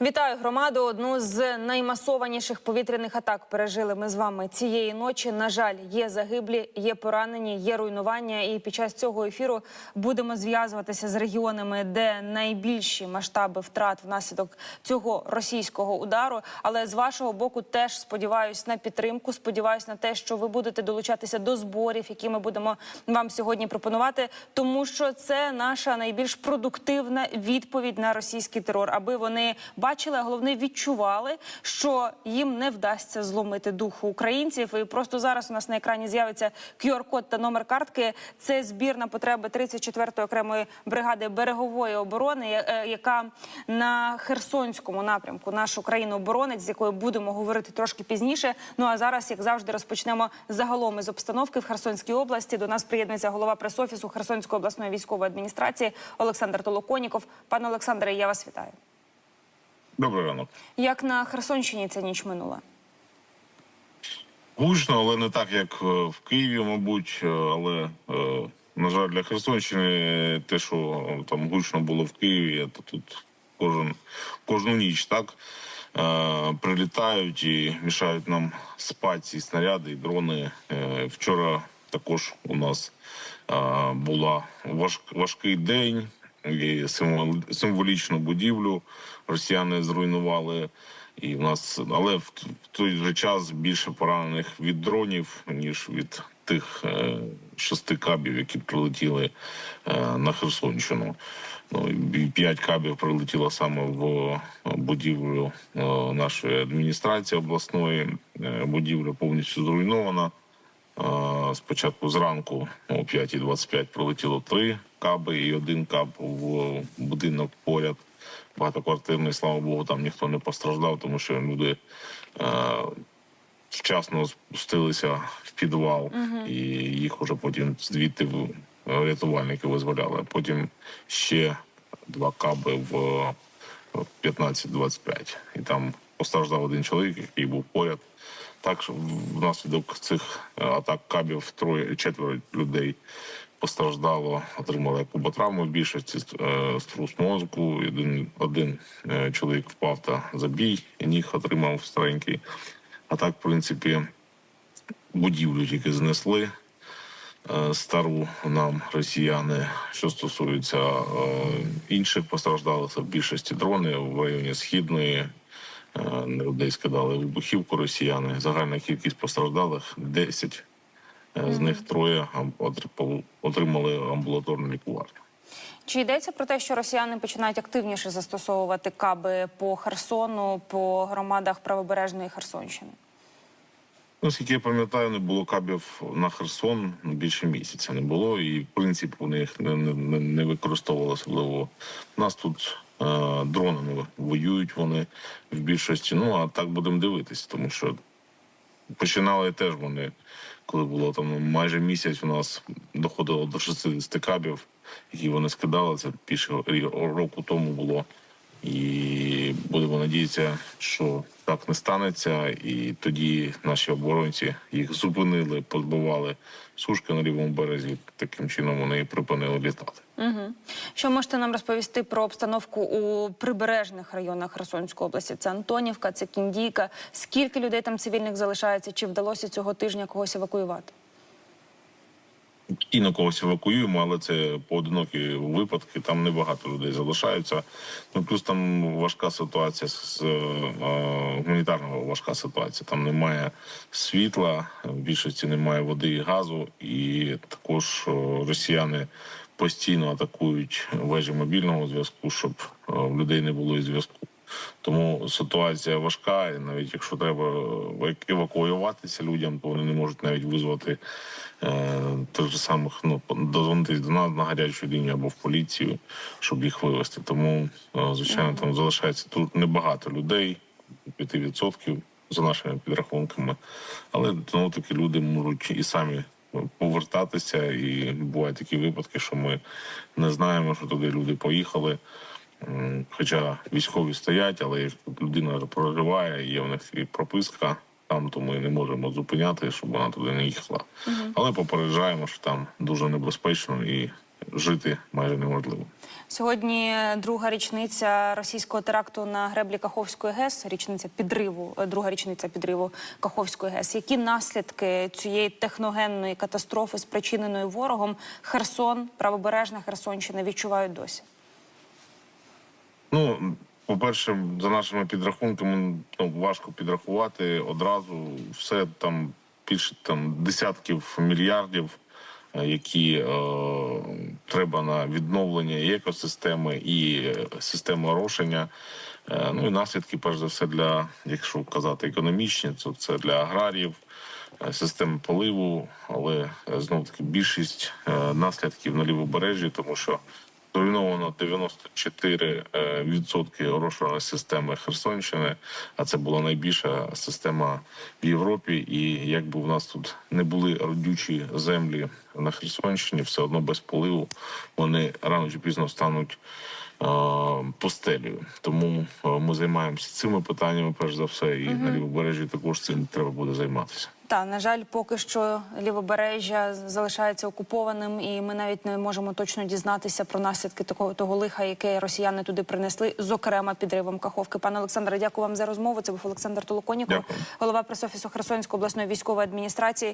Вітаю громаду. Одну з наймасованіших повітряних атак пережили ми з вами цієї ночі. На жаль, є загиблі, є поранені, є руйнування. І під час цього ефіру будемо зв'язуватися з регіонами, де найбільші масштаби втрат внаслідок цього російського удару. Але з вашого боку теж сподіваюсь на підтримку. Сподіваюсь на те, що ви будете долучатися до зборів, які ми будемо вам сьогодні пропонувати, тому що це наша найбільш продуктивна відповідь на російський терор, аби вони бачили, а головне відчували, що їм не вдасться зломити духу українців. І просто зараз у нас на екрані з'явиться QR-код та номер картки. Це збір на потреби 34-ї окремої бригади берегової оборони, е, яка на Херсонському напрямку нашу країну оборонить, з якою будемо говорити трошки пізніше. Ну а зараз, як завжди, розпочнемо загалом із обстановки в Херсонській області. До нас приєднується голова пресофісу Херсонської обласної військової адміністрації Олександр Толоконіков. Пане Олександре, я вас вітаю. Добрий ранок. Як на Херсонщині ця ніч минула? Гучно, але не так, як е, в Києві, мабуть. Е, Але, е, на жаль, для Херсонщини те, що там гучно було в Києві, то тут кожен, кожну ніч так прилітають і мішають нам спати ці снаряди і дрони. Вчора також у нас була важ, важкий день. І символічну будівлю росіяни зруйнували. І в нас, але в, той же час більше поранених від дронів, ніж від тих е, шести кабів, які прилетіли е, на Херсонщину. Ну і п'ять кабів прилетіло саме в будівлю е, нашої адміністрації обласної. Е, будівля повністю зруйнована. Е, Спочатку зранку о 5.25 прилетіло три каби і один каб в будинок поряд. Багатоквартирний, слава Богу, там ніхто не постраждав, тому що люди е, вчасно спустилися в підвал, і їх уже потім звідти в- рятувальники визволяли. Потім ще два каби в 15-25. І там постраждав один чоловік, який був поряд. Так внаслідок цих е, атак кабів троє четверо людей постраждало, отримали куботравми в більшості е, струс мозку. Один, один е, чоловік впав та забій, і ніг отримав старенький. А так, в принципі, будівлю тільки знесли. е, Стару нам росіяни, що стосується е, інших постраждалих, це в більшості дрони в районі східної е, людей скидали вибухівку росіяни. Загальна кількість постраждалих 10. З них троє отримали амбулаторну лікування. Чи йдеться про те, що росіяни починають активніше застосовувати каби по Херсону, по громадах правобережної Херсонщини? Наскільки я пам'ятаю, не було кабів на Херсон більше місяця не було, і в принципі вони їх не, не, не- не використовували особливо. У нас тут е, дронами воюють вони в більшості. Ну а так будемо дивитись, тому що починали теж вони, коли було там майже місяць, у нас доходило до 60 кабів, які вони скидали. Це більше року тому було. І будемо надіятися, що так не станеться, і тоді наші оборонці їх зупинили, позбивали сушки на лівому березі. Таким чином вони припинили літати. Угу. Що можете нам розповісти про обстановку у прибережних районах Херсонської області? Це Антонівка, це Кіндійка. Скільки людей там цивільних залишається? Чи вдалося цього тижня когось евакуювати? Постійно когось евакуюємо, але це поодинокі випадки. Там небагато людей залишаються. Ну плюс там важка ситуація з е, гуманітарного важка ситуація. Там немає світла, в більшості немає води і газу, і також е, росіяни постійно атакують вежі мобільного зв'язку, щоб е, в людей не було і зв'язку. Тому ситуація важка, і навіть якщо треба е, евакуюватися людям, то вони не можуть навіть визвати тих же самих, ну дозвонитись до нас на гарячу лінію або в поліцію, щоб їх вивезти. Тому, е, звичайно, там залишається тут небагато людей, 5% за нашими підрахунками. Але знову таки люди можуть і самі повертатися, і бувають такі випадки, що ми не знаємо, що туди люди поїхали. Хоча військові стоять, але як людина прориває, є в них і прописка то ми не можемо зупиняти, щоб вона туди не їхала. Але попереджаємо, що там дуже небезпечно і жити майже неможливо. Сьогодні друга річниця російського теракту на греблі Каховської ГЕС, річниця підриву, е, друга річниця підриву Каховської ГЕС. Які наслідки цієї техногенної катастрофи, спричиненої ворогом, Херсон, правобережна Херсонщина відчувають досі? Ну, по-перше, за нашими підрахунками, ну, важко підрахувати одразу все там більше там десятків мільярдів, е, які е, треба на відновлення і екосистеми, і е, системи орошення. Е, ну і наслідки, перш за все, для, якщо казати економічні, то це для аграріїв, е, системи поливу, але знов таки більшість е, наслідків на лівобережжі, тому що Зруйновано 94% е, відсотки орошувальної системи Херсонщини, а це була найбільша система в Європі. І якби у нас тут не були родючі землі на Херсонщині, все одно без поливу вони рано чи пізно стануть е, постелею. Тому е, ми займаємося цими питаннями, перш за все, і на лівобережжі також цим треба буде займатися. Та на жаль, поки що лівобережжя залишається окупованим, і ми навіть не можемо точно дізнатися про наслідки такого того лиха, яке росіяни туди принесли, зокрема підривом Каховки. Пане Олександре, дякую вам за розмову. Це був Олександр Толоконіков, голова пресофісу Херсонської обласної військової адміністрації.